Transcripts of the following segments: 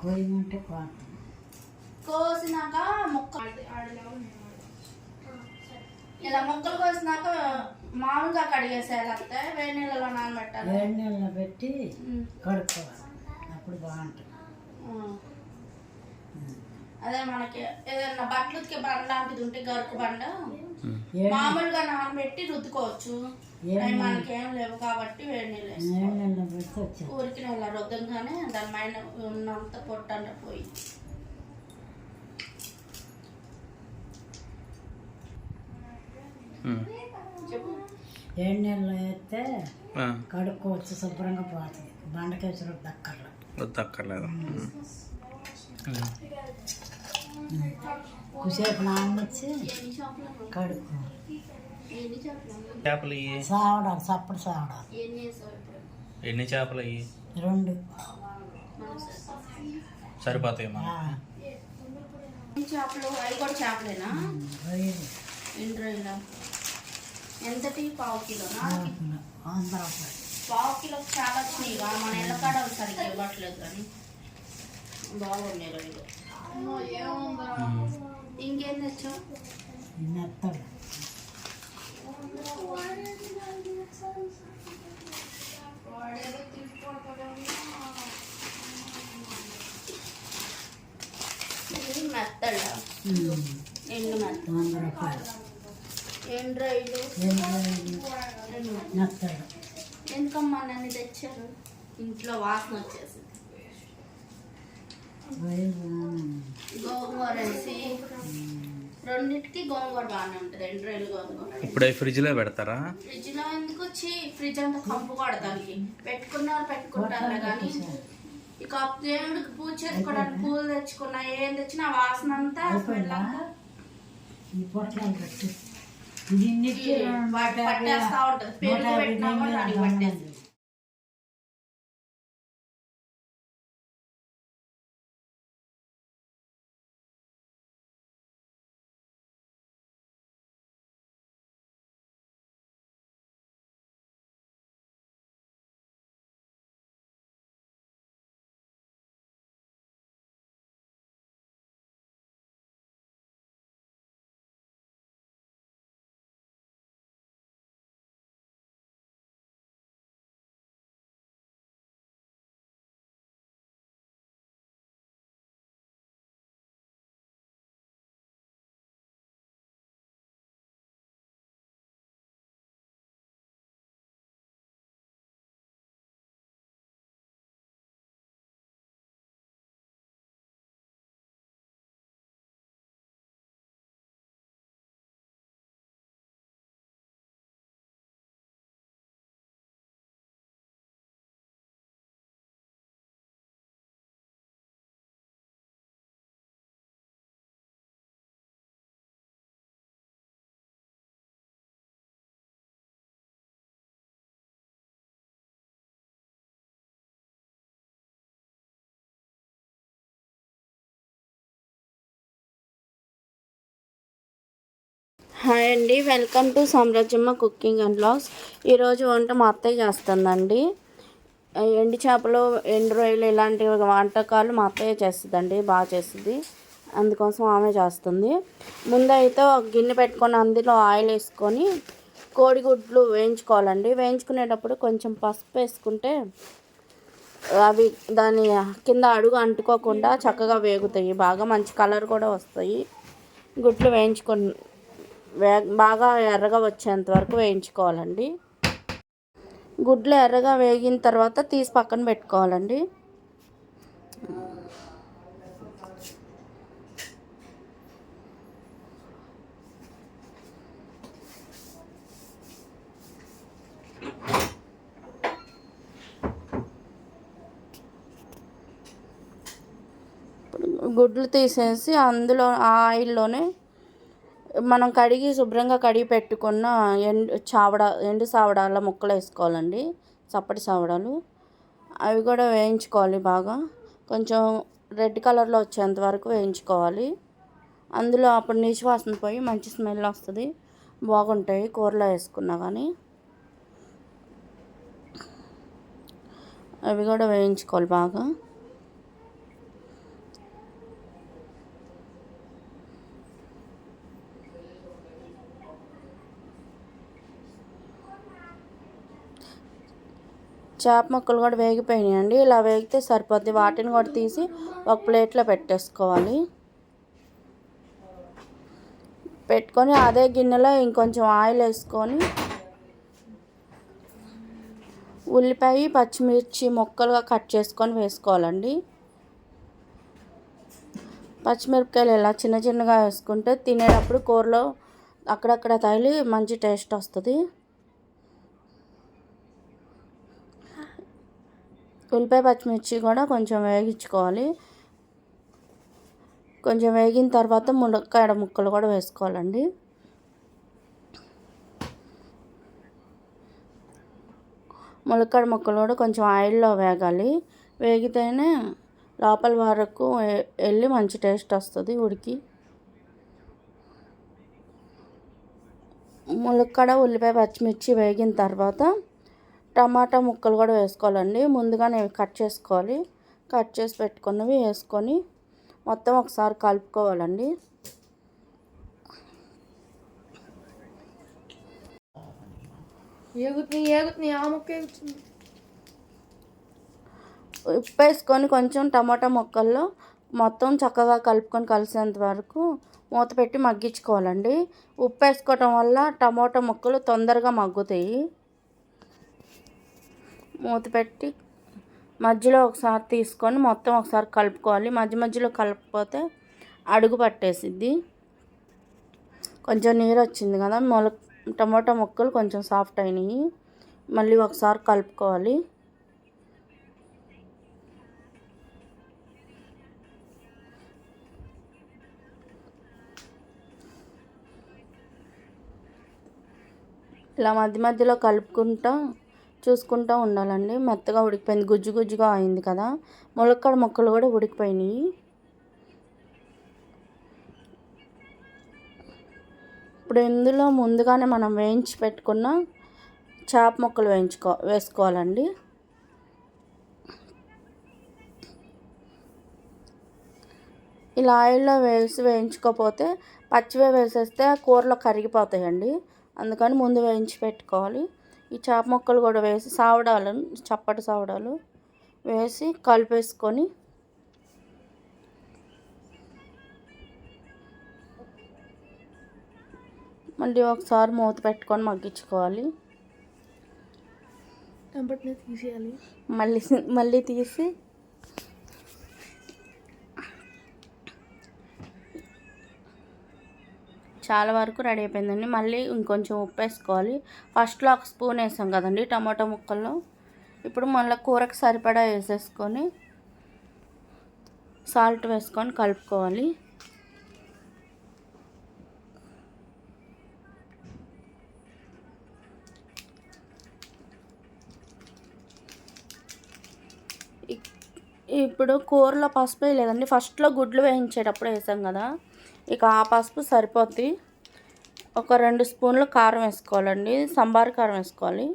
కోయమంటే కోత కోసినాక ముక్క ఇలా ముక్కలు కోసినాక మామూలుగా కడిగేసేయాలి అంతే వేడి నీళ్ళలో నానబెట్టాలి. వేడి నీళ్ళలో పెట్టి. కడుక్కోవాలి. అప్పుడు బాగుంటుంది. అదే మనకి ఏదైనా బట్టలు ఉతికే బండ లాంటిది ఉంటే గరుకు బండ మామూలుగా నానబెట్టి రుద్దుకోవచ్చు. మనకేం లేవు కాబట్టి వేడి నీళ్ళు ఊరికి నెల రుద్దంగానే దాని పైన ఉన్నంత పొట్ట పోయి. వేడి నీళ్ళలో వేస్తే కడుక్కోవచ్చు శుభ్రంగా పోతుంది. బండకేసులు దక్కర్లు వద్దు అక్కర్లేదు కుసేపు నాననిచ్చి కడుక్కోవాలి. చేపలు? ఇవి సావడాలి సప్పుడు సావడాలి ఎన్ని చేపలు? ఇవి రెండు. సరిపోతాయి. ఎన్ని చేపలు అవి కూడా చేపలేనా? ఎంతటి? పావు కిలోనా? పావు కిలో. చాలా వచ్చినాయి ఇక మన ఎల్లకాడ సరిగ్గా ఇవ్వట్లేదు కానీ. బాగున్నాయి రొయ్యలు ఇంకేం తెచ్చావు? మెత్తడ ఎండు మెత్త వంద రూపాయలు ఎండు రొయ్యలు ఎన్ని రొయ్యలు ఎండు మెత్త. మెత్తలు ఎందుకమ్మా నన్ను తెచ్చారు? ఇంట్లో వాసన వచ్చేసింది. గోంగూర వేసి. రెండింటికి గోంగూర బాగానే ఉంటుంది రెండు రొయ్యలు గోంగూర ఇప్పుడు ఫ్రిడ్జ్లో పెడతారా? ఫ్రిడ్జ్లో ఎందుకు వచ్చి ఫ్రిడ్జ్ అంతా కంపు కొడతానికి? పెట్టుకున్నారు పెట్టుకుంటారు కానీ ఇక దేవుడికి పూజ చేసుకోవడానికి పూలు తెచ్చుకున్నా ఏం తెచ్చినా వాసన అంతా రెండు పట్టేస్తా ఉంటది. పెరుగు పెట్టినా కూడా దానికి పట్టేస్తుంది హాయ్ అండి. Welcome to Samrajyamma cooking and blogs ఈరోజు వంట మా అత్తయ్య చేస్తుందండి. ఎండు చేపలు ఎండు రొయ్యలు ఇలాంటి వంటకాలు మా అత్తయ్య చేస్తుందండి బాగా చేస్తుంది. అందుకోసం ఆమె చేస్తుంది. ముందైతే ఒక గిన్నె పెట్టుకొని అందులో ఆయిల్ వేసుకొని కోడిగుడ్లు వేయించుకోవాలండి. వేయించుకునేటప్పుడు కొంచెం పసుపు వేసుకుంటే అవి దాని కింద అడుగు అంటుకోకుండా చక్కగా వేగుతాయి. బాగా మంచి కలర్ కూడా వస్తాయి. గుడ్లు వేయించుకొని బాగా ఎర్రగా వచ్చేంత వరకు వేయించుకోవాలండి. గుడ్లు ఎర్రగా వేగిన తర్వాత తీసి పక్కన పెట్టుకోవాలండి. గుడ్లు తీసేసి అందులో ఆ ఆయిల్లోనే మనం కడిగి శుభ్రంగా కడిగి పెట్టుకున్న ఎండు చావడ ఎండు సావడాల ముక్కలు వేసుకోవాలండి. చప్పటి సావడాలు. అవి కూడా వేయించుకోవాలి బాగా. కొంచెం రెడ్ కలర్లో వచ్చేంత వరకు వేయించుకోవాలి. అందులో అప్పుడు నీచు వాసన పోయి మంచి స్మెల్ వస్తుంది. బాగుంటాయి కూరలో వేసుకున్నా కానీ. అవి కూడా వేయించుకోవాలి బాగా. చేప ముక్కలు కూడా వేగిపోయినాయండి. ఇలా వేగితే సరిపోద్ది. వాటిని కూడా తీసి ఒక ప్లేట్లో పెట్టేసుకోవాలి. పెట్టుకొని అదే గిన్నెలో ఇంకొంచెం ఆయిల్ వేసుకొని ఉల్లిపాయ పచ్చిమిర్చి ముక్కలుగా కట్ చేసుకొని వేసుకోవాలండి. పచ్చిమిరపకాయలు ఇలా చిన్న చిన్నగా వేసుకుంటే తినేటప్పుడు కూరలో అక్కడక్కడ తగిలి మంచి టేస్ట్ వస్తుంది. ఉల్లిపాయ పచ్చిమిర్చి కూడా కొంచెం వేగించుకోవాలి. కొంచెం వేగిన తర్వాత మునక్కాయ ముక్కలు కూడా వేసుకోవాలండి. ములక్కడ ముక్కలు కూడా కొంచెం ఆయిల్లో వేగాలి. వేగితేనే లోపల వరకు వెళ్ళి మంచి టేస్ట్ వస్తుంది ఉడికి. ములక్కాడ ఉల్లిపాయ పచ్చిమిర్చి వేగిన తర్వాత టమాటా ముక్కలు కూడా వేసుకోవాలండి. ముందుగానే కట్ చేసుకోవాలి. కట్ చేసి పెట్టుకున్నవి వేసుకొని మొత్తం ఒకసారి కలుపుకోవాలండి. ఉప్పు వేసుకొని కొంచెం టమాటా ముక్కల్లో మొత్తం చక్కగా కలుపుకొని కలిసేంత వరకు మూత పెట్టి మగ్గించుకోవాలండి. ఉప్పు వేసుకోవటం వల్ల టమాటా ముక్కలు తొందరగా మగ్గుతాయి. మూత పెట్టి మధ్యలో ఒకసారి తీసుకొని మొత్తం ఒకసారి కలుపుకోవాలి. మధ్య మధ్యలో కలపకపోతే అడుగు పట్టేసిద్ది. కొంచెం నీరు వచ్చింది కదా మొల టమాటా ముక్కలు కొంచెం సాఫ్ట్ అయినాయి. మళ్ళీ ఒకసారి కలుపుకోవాలి. ఇలా మధ్య మధ్యలో కలుపుకుంటా చూసుకుంటూ ఉండాలండి. మెత్తగా ఉడికిపోయింది. గుజ్జు గుజ్జుగా అయింది కదా. ములక్కడ ముక్కలు కూడా ఉడికిపోయినాయి. ఇప్పుడు ఇందులో ముందుగానే మనం వేయించి పెట్టుకున్న చేప ముక్కలు వేయించుకో వేసుకోవాలండి. ఇలా ఆయిల్లో వేసి వేయించుకోకపోతే పచ్చివే వేసేస్తే కూరలో కరిగిపోతాయండి. అందుకని ముందు వేయించి పెట్టుకోవాలి. ఈ చేప ముక్కలు కూడా వేసి సావడాలు చప్పటి సావడాలు వేసి కలిపేసుకొని మళ్ళీ ఒకసారి మూత పెట్టుకొని మగ్గించుకోవాలి. తీసేయాలి. మళ్ళీ మళ్ళీ తీసి చాలా వరకు రెడీ అయిపోయిందండి. మళ్ళీ ఇంకొంచెం ఉప్పు వేసుకోవాలి. ఫస్ట్లో ఒక స్పూన్ వేసాం కదండి టమాటో ముక్కల్లో. ఇప్పుడు మళ్ళీ కూరకు సరిపడా వేసేసుకొని సాల్ట్ వేసుకొని కలుపుకోవాలి. ఇప్పుడు కూరలో పసుపు వేయలేదండి. ఫస్ట్లో గుడ్లు వేయించేటప్పుడు వేసాం కదా. ఇక ఆ పసుపు సరిపోద్ది. ఒక రెండు స్పూన్లు కారం వేసుకోవాలండి. సంబార్ కారం వేసుకోవాలి.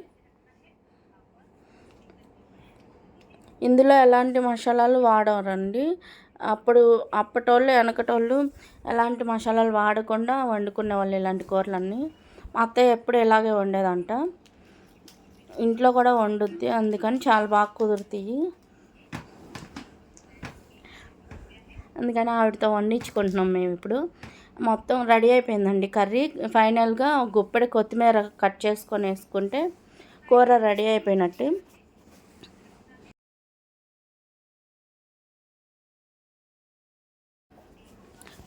ఇందులో ఎలాంటి మసాలాలు వాడరండి? అప్పుడు అప్పటోళ్ళు వెనకటోళ్ళు ఎలాంటి మసాలాలు వాడకుండా వండుకునే వాళ్ళు ఇలాంటి కూరలన్నీ. మా అత్తయ్య ఎప్పుడు ఇలాగే వండేదంట. ఇంట్లో కూడా వండుద్ది. అందుకని చాలా బాగా కుదురుతాయి. అందుకని ఆవిడతో వండించుకుంటున్నాం మేము ఇప్పుడు. మొత్తం రెడీ అయిపోయిందండి కర్రీ. ఫైనల్గా ఒక కొత్తిమీర కట్ చేసుకొని వేసుకుంటే కూర రెడీ అయిపోయినట్టు.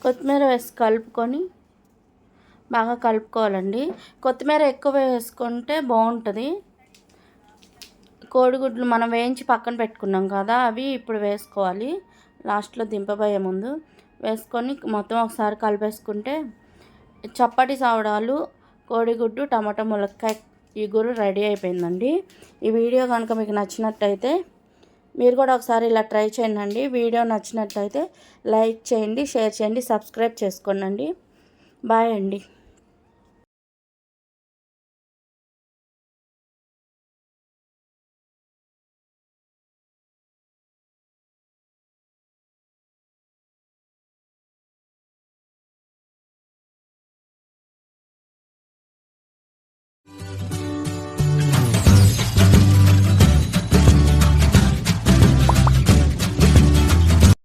కొత్తిమీర వేసి కలుపుకొని బాగా కలుపుకోవాలండి. కొత్తిమీర ఎక్కువ వేసుకుంటే బాగుంటుంది. కోడిగుడ్లు మనం వేయించి పక్కన పెట్టుకున్నాం కదా అవి ఇప్పుడు వేసుకోవాలి. లాస్ట్లో దింపబోయే ముందు వేసుకొని మొత్తం ఒకసారి కలిపేసుకుంటే చప్పటి సావడాలు కోడిగుడ్డు టమాటా ములక్కాయ ఇగురు రెడీ అయిపోయిందండి. ఈ వీడియో కనుక మీకు నచ్చినట్టయితే మీరు కూడా ఒకసారి ఇలా ట్రై చేయండి. వీడియో నచ్చినట్లయితే లైక్ చేయండి షేర్ చేయండి సబ్స్క్రైబ్ చేసుకోండి బాయ్ అండి.